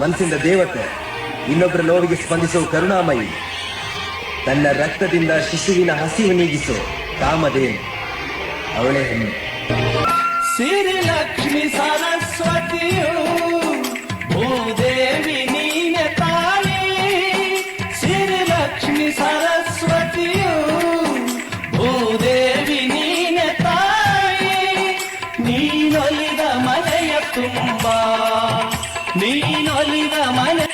ಮನಸ್ಸಿಂದ ದೇವತೆ ಇನ್ನೊಬ್ಬರ ನೋವಿಗೆ ಸ್ಪಂದಿಸೋ ಕರುಣಾಮಯಿ. ತನ್ನ ರಕ್ತದಿಂದ ಶಿಶುವಿನ ಹಸಿವು ನೀಗಿಸೋ ಕಾಮದೇ ಅವಳೇ ಹೆಣ್ಣು. ಸಿರಿ ಲಕ್ಷ್ಮಿ ಸರಸ್ವತಿಯು ಭೂದೇವಿ ನೀನೆ ತಾಯಿ. ಸಿರಿ ಲಕ್ಷ್ಮಿ ಸರಸ್ವತಿಯು ಭೂದೇವಿ ನೀನೆ ತಾಯಿ. ನೀನೊಲಿದ ಮನೆಯ ತುಂಬ ನೀನೊಲಿದ ಮನೆ